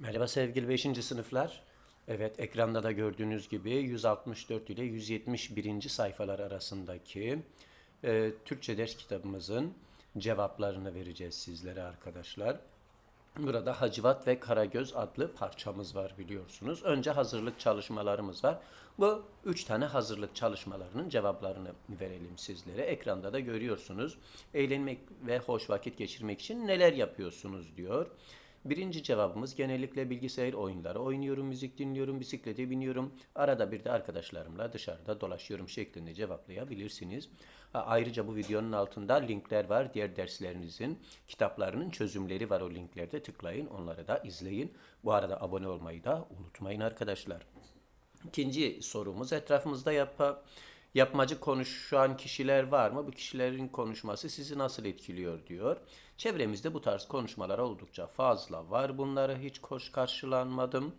Merhaba sevgili 5. sınıflar. Evet ekranda da gördüğünüz gibi 164 ile 171. sayfalar arasındaki e, Türkçe ders kitabımızın cevaplarını vereceğiz sizlere arkadaşlar. Burada Hacivat ve Karagöz adlı parçamız var biliyorsunuz. Önce hazırlık çalışmalarımız var. Bu üç tane hazırlık çalışmalarının cevaplarını verelim sizlere. Ekranda da görüyorsunuz. Eğlenmek ve hoş vakit geçirmek için neler yapıyorsunuz diyor. Birinci cevabımız genellikle bilgisayar oyunları oynuyorum, müzik dinliyorum, bisiklete biniyorum. Arada bir de arkadaşlarımla dışarıda dolaşıyorum şeklinde cevaplayabilirsiniz. Ayrıca bu videonun altında linkler var. Diğer derslerinizin kitaplarının çözümleri var o linklerde. Tıklayın, onları da izleyin. Bu arada abone olmayı da unutmayın arkadaşlar. İkinci sorumuz etrafımızda yapa, yapmacı konuşan kişiler var mı? Bu kişilerin konuşması sizi nasıl etkiliyor diyor. Çevremizde bu tarz konuşmalar oldukça fazla var. Bunları hiç hoş karşılanmadım.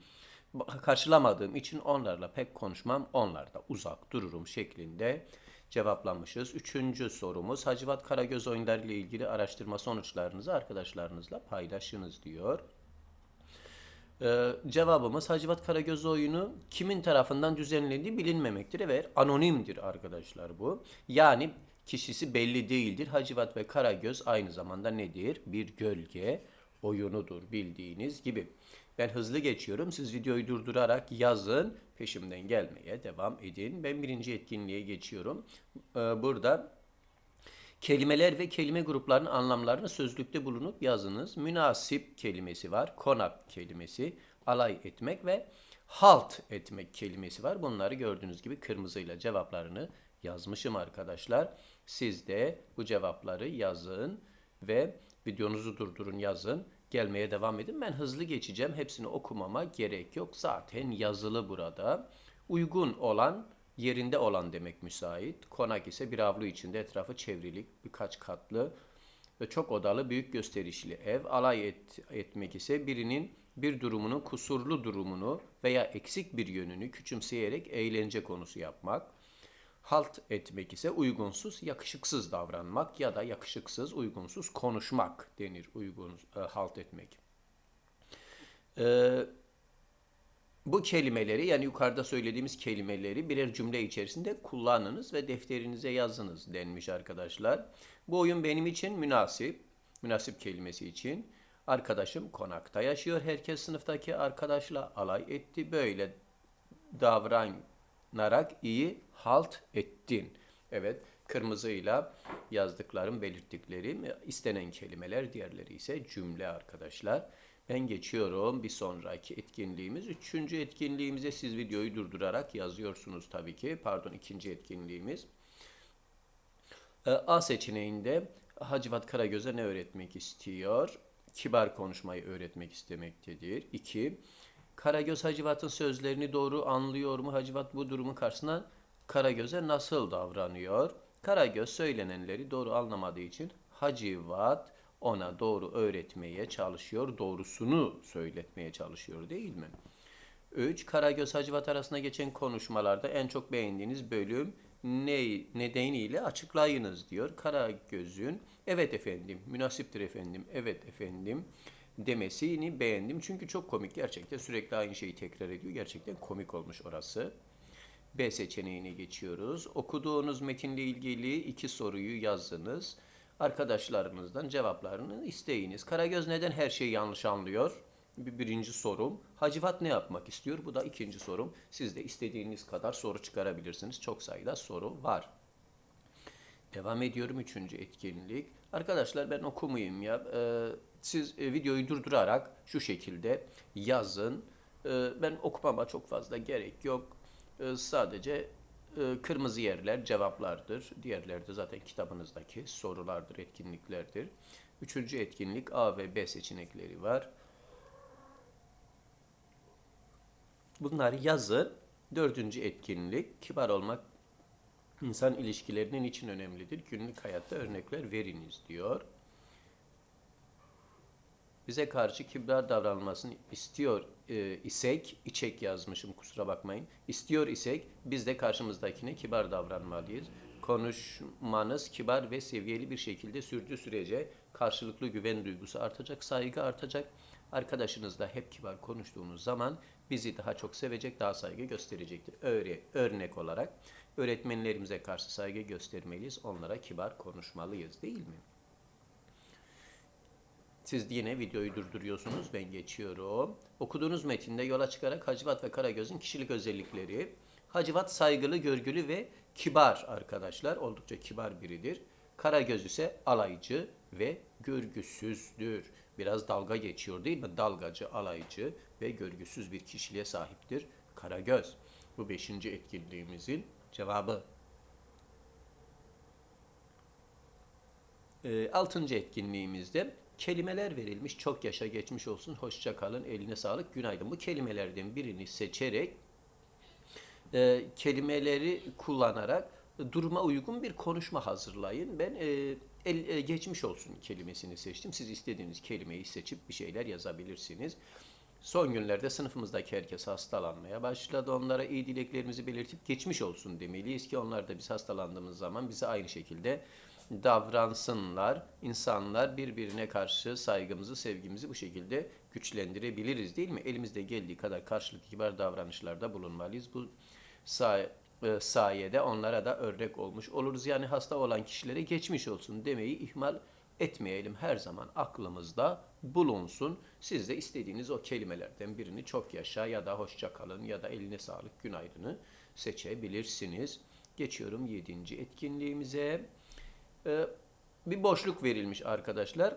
Karşılamadığım için onlarla pek konuşmam, onlarda uzak dururum şeklinde cevaplamışız. Üçüncü sorumuz Hacivat Karagöz oyunları ile ilgili araştırma sonuçlarınızı arkadaşlarınızla paylaşınız diyor. Ee, cevabımız Hacivat Karagöz oyunu kimin tarafından düzenlendiği bilinmemektir. Evet anonimdir arkadaşlar bu. Yani kişisi belli değildir. Hacivat ve Karagöz aynı zamanda nedir? Bir gölge oyunudur bildiğiniz gibi. Ben hızlı geçiyorum. Siz videoyu durdurarak yazın. Peşimden gelmeye devam edin. Ben birinci etkinliğe geçiyorum. Ee, burada Kelimeler ve kelime gruplarının anlamlarını sözlükte bulunup yazınız. Münasip kelimesi var, konak kelimesi, alay etmek ve halt etmek kelimesi var. Bunları gördüğünüz gibi kırmızıyla cevaplarını yazmışım arkadaşlar. Siz de bu cevapları yazın ve videonuzu durdurun yazın. Gelmeye devam edin. Ben hızlı geçeceğim. Hepsini okumama gerek yok. Zaten yazılı burada. Uygun olan yerinde olan demek müsait. Konak ise bir avlu içinde etrafı çevrilik, birkaç katlı ve çok odalı büyük gösterişli ev. Alay et, etmek ise birinin bir durumunun kusurlu durumunu veya eksik bir yönünü küçümseyerek eğlence konusu yapmak. Halt etmek ise uygunsuz, yakışıksız davranmak ya da yakışıksız, uygunsuz konuşmak denir uygun e, halt etmek. Ee, bu kelimeleri yani yukarıda söylediğimiz kelimeleri birer cümle içerisinde kullanınız ve defterinize yazınız denmiş arkadaşlar. Bu oyun benim için münasip. Münasip kelimesi için. Arkadaşım konakta yaşıyor. Herkes sınıftaki arkadaşla alay etti. Böyle davranarak iyi halt ettin. Evet, kırmızıyla yazdıklarım, belirttiklerim istenen kelimeler, diğerleri ise cümle arkadaşlar. Ben geçiyorum bir sonraki etkinliğimiz. Üçüncü etkinliğimize siz videoyu durdurarak yazıyorsunuz tabii ki. Pardon ikinci etkinliğimiz. Ee, A seçeneğinde Hacivat Karagöz'e ne öğretmek istiyor? Kibar konuşmayı öğretmek istemektedir. 2. Karagöz Hacivat'ın sözlerini doğru anlıyor mu? Hacivat bu durumun karşısında Karagöz'e nasıl davranıyor? Karagöz söylenenleri doğru anlamadığı için Hacivat ona doğru öğretmeye çalışıyor, doğrusunu söyletmeye çalışıyor değil mi? 3. Karagöz Hacivat arasında geçen konuşmalarda en çok beğendiğiniz bölüm ne nedeniyle açıklayınız diyor. Karagöz'ün evet efendim, münasiptir efendim, evet efendim demesini beğendim. Çünkü çok komik gerçekten sürekli aynı şeyi tekrar ediyor. Gerçekten komik olmuş orası. B seçeneğine geçiyoruz. Okuduğunuz metinle ilgili iki soruyu yazdınız. Arkadaşlarınızdan cevaplarını isteyiniz. Karagöz neden her şeyi yanlış anlıyor? Bir birinci sorum. Hacivat ne yapmak istiyor? Bu da ikinci sorum. Siz de istediğiniz kadar soru çıkarabilirsiniz. Çok sayıda soru var. Devam ediyorum üçüncü etkinlik. Arkadaşlar ben okumayayım ya. Ee, siz e, videoyu durdurarak şu şekilde yazın. Ee, ben okumama çok fazla gerek yok. Ee, sadece e, kırmızı yerler cevaplardır. Diğerleri de zaten kitabınızdaki sorulardır, etkinliklerdir. Üçüncü etkinlik A ve B seçenekleri var. Bunları yazın. Dördüncü etkinlik kibar olmak insan ilişkilerinin için önemlidir. Günlük hayatta örnekler veriniz diyor. Bize karşı kibar davranılmasını istiyor e, isek, içek yazmışım kusura bakmayın. İstiyor isek biz de karşımızdakine kibar davranmalıyız. Konuşmanız kibar ve seviyeli bir şekilde sürdüğü sürece karşılıklı güven duygusu artacak, saygı artacak. Arkadaşınızla hep kibar konuştuğunuz zaman bizi daha çok sevecek, daha saygı gösterecektir. Öyle, örnek olarak öğretmenlerimize karşı saygı göstermeliyiz, onlara kibar konuşmalıyız değil mi? Siz yine videoyu durduruyorsunuz. Ben geçiyorum. Okuduğunuz metinde yola çıkarak Hacivat ve Karagöz'ün kişilik özellikleri. Hacivat saygılı, görgülü ve kibar arkadaşlar. Oldukça kibar biridir. Karagöz ise alaycı ve görgüsüzdür. Biraz dalga geçiyor değil mi? Dalgacı, alaycı ve görgüsüz bir kişiliğe sahiptir Karagöz. Bu beşinci etkinliğimizin cevabı. E, altıncı etkinliğimizde kelimeler verilmiş. Çok yaşa geçmiş olsun, hoşça kalın, eline sağlık, günaydın. Bu kelimelerden birini seçerek e, kelimeleri kullanarak duruma uygun bir konuşma hazırlayın. Ben e, el, e, geçmiş olsun kelimesini seçtim. Siz istediğiniz kelimeyi seçip bir şeyler yazabilirsiniz. Son günlerde sınıfımızdaki herkes hastalanmaya başladı. Onlara iyi dileklerimizi belirtip geçmiş olsun demeliyiz ki onlar da biz hastalandığımız zaman bize aynı şekilde davransınlar. İnsanlar birbirine karşı saygımızı, sevgimizi bu şekilde güçlendirebiliriz değil mi? Elimizde geldiği kadar karşılıklı kibar davranışlarda bulunmalıyız. Bu say e, sayede onlara da örnek olmuş oluruz. Yani hasta olan kişilere geçmiş olsun demeyi ihmal etmeyelim. Her zaman aklımızda bulunsun. Siz de istediğiniz o kelimelerden birini çok yaşa ya da hoşça kalın ya da eline sağlık günaydını seçebilirsiniz. Geçiyorum yedinci etkinliğimize. Ee, bir boşluk verilmiş arkadaşlar.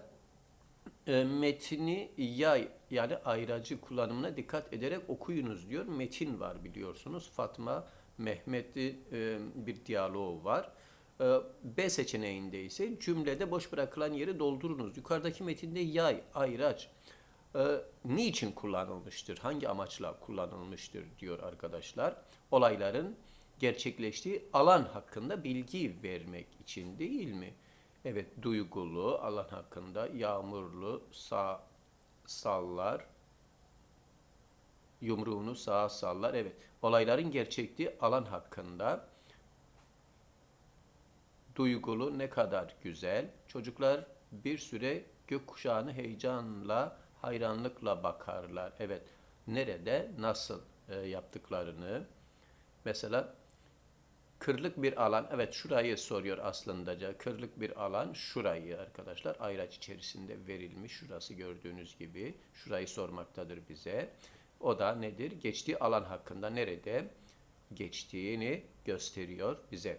Ee, metni yay yani ayracı kullanımına dikkat ederek okuyunuz diyor. Metin var biliyorsunuz. Fatma Mehmet'i e, bir diyaloğu var. Ee, B seçeneğinde ise cümlede boş bırakılan yeri doldurunuz. Yukarıdaki metinde yay, ayraç e, niçin kullanılmıştır, hangi amaçla kullanılmıştır diyor arkadaşlar. Olayların gerçekleştiği alan hakkında bilgi vermek için değil mi? Evet, duygulu alan hakkında yağmurlu sağ sallar, yumruğunu sağa sallar. Evet, olayların gerçekliği alan hakkında duygulu ne kadar güzel. Çocuklar bir süre gökkuşağını heyecanla, hayranlıkla bakarlar. Evet, nerede, nasıl e, yaptıklarını. Mesela kırlık bir alan, evet şurayı soruyor aslında. Kırlık bir alan şurayı arkadaşlar ayraç içerisinde verilmiş. Şurası gördüğünüz gibi. Şurayı sormaktadır bize. O da nedir? Geçtiği alan hakkında nerede geçtiğini gösteriyor bize.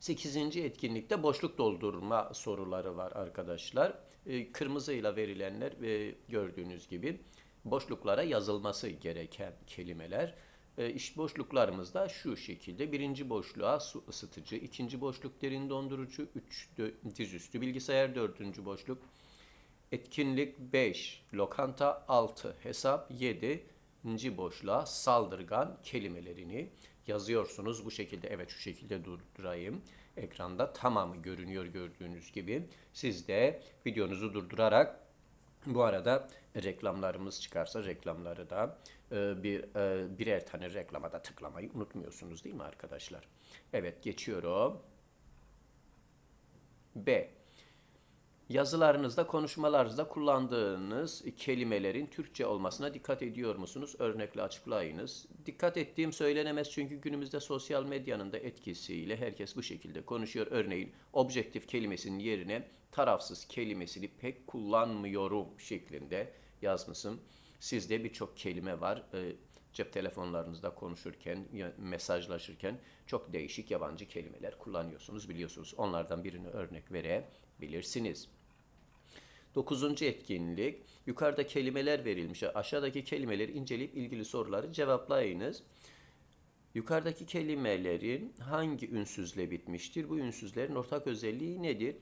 Sekizinci etkinlikte boşluk doldurma soruları var arkadaşlar. E, kırmızıyla verilenler e, gördüğünüz gibi boşluklara yazılması gereken kelimeler. E, iş boşluklarımız da şu şekilde. Birinci boşluğa su ısıtıcı, ikinci boşluk derin dondurucu, üç dizüstü bilgisayar, dördüncü boşluk etkinlik 5, lokanta 6, hesap 7, inci boşluğa saldırgan kelimelerini yazıyorsunuz. Bu şekilde evet şu şekilde durdurayım. Ekranda tamamı görünüyor gördüğünüz gibi. Siz de videonuzu durdurarak bu arada reklamlarımız çıkarsa reklamları da bir e, birer tane reklama tıklamayı unutmuyorsunuz değil mi arkadaşlar? Evet geçiyorum. B. Yazılarınızda, konuşmalarınızda kullandığınız kelimelerin Türkçe olmasına dikkat ediyor musunuz? Örnekle açıklayınız. Dikkat ettiğim söylenemez çünkü günümüzde sosyal medyanın da etkisiyle herkes bu şekilde konuşuyor. Örneğin objektif kelimesinin yerine tarafsız kelimesini pek kullanmıyorum şeklinde yazmışım. Sizde birçok kelime var. Ee, cep telefonlarınızda konuşurken, mesajlaşırken çok değişik yabancı kelimeler kullanıyorsunuz biliyorsunuz. Onlardan birini örnek verebilirsiniz. Dokuzuncu etkinlik. Yukarıda kelimeler verilmiş. Aşağıdaki kelimeleri inceleyip ilgili soruları cevaplayınız. Yukarıdaki kelimelerin hangi ünsüzle bitmiştir? Bu ünsüzlerin ortak özelliği nedir?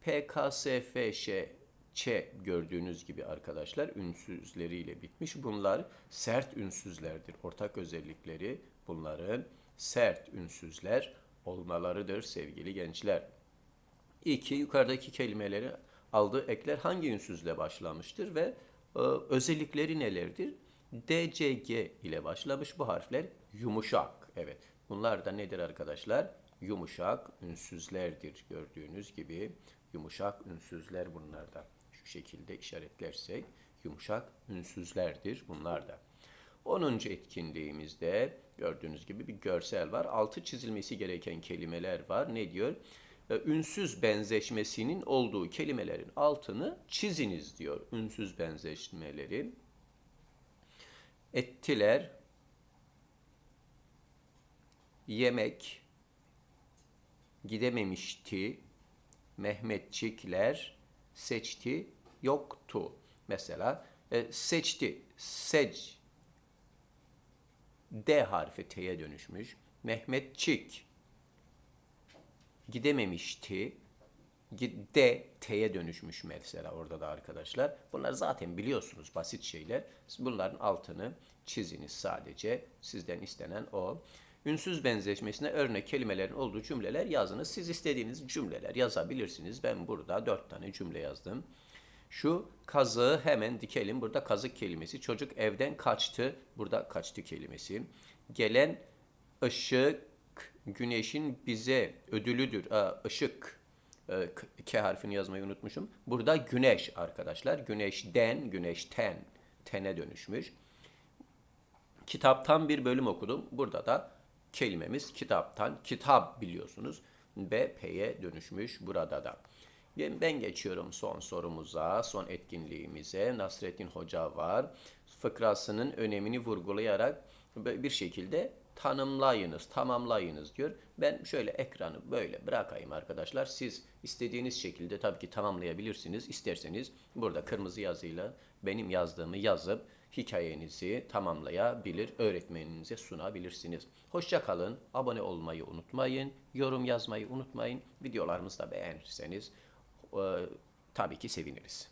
P, K, S, F, Ş, Ç gördüğünüz gibi arkadaşlar ünsüzleriyle bitmiş. Bunlar sert ünsüzlerdir. Ortak özellikleri bunların sert ünsüzler olmalarıdır sevgili gençler. İki, yukarıdaki kelimeleri aldığı ekler hangi ünsüzle başlamıştır ve e, özellikleri nelerdir? D, C, G ile başlamış bu harfler yumuşak. Evet. Bunlar da nedir arkadaşlar? Yumuşak ünsüzlerdir gördüğünüz gibi. Yumuşak ünsüzler bunlardan. Şekilde işaretlersek yumuşak ünsüzlerdir bunlar da. 10. etkinliğimizde gördüğünüz gibi bir görsel var. Altı çizilmesi gereken kelimeler var. Ne diyor? E, Ünsüz benzeşmesinin olduğu kelimelerin altını çiziniz diyor. Ünsüz benzeşmeleri. Ettiler, yemek, gidememişti, Mehmetçikler seçti, yoktu. Mesela e, seçti, sec, D harfi T'ye dönüşmüş. Mehmetçik gidememişti. D T'ye dönüşmüş mesela orada da arkadaşlar. Bunlar zaten biliyorsunuz basit şeyler. Bunların altını çiziniz sadece. Sizden istenen o. Ünsüz benzeşmesine örnek kelimelerin olduğu cümleler yazınız. Siz istediğiniz cümleler yazabilirsiniz. Ben burada dört tane cümle yazdım. Şu kazığı hemen dikelim. Burada kazık kelimesi. Çocuk evden kaçtı. Burada kaçtı kelimesi. Gelen ışık güneşin bize ödülüdür. Aa, ışık. Ee, K harfini yazmayı unutmuşum. Burada güneş arkadaşlar. Güneşten, güneşten. Tene dönüşmüş. Kitaptan bir bölüm okudum. Burada da kelimemiz kitaptan. Kitap biliyorsunuz. B, P'ye dönüşmüş burada da. Ben geçiyorum son sorumuza, son etkinliğimize. Nasrettin Hoca var. Fıkrasının önemini vurgulayarak bir şekilde tanımlayınız, tamamlayınız diyor. Ben şöyle ekranı böyle bırakayım arkadaşlar. Siz istediğiniz şekilde tabii ki tamamlayabilirsiniz. İsterseniz burada kırmızı yazıyla benim yazdığımı yazıp hikayenizi tamamlayabilir, öğretmeninize sunabilirsiniz. Hoşça kalın, abone olmayı unutmayın, yorum yazmayı unutmayın. Videolarımızı da beğenirseniz tabii ki seviniriz.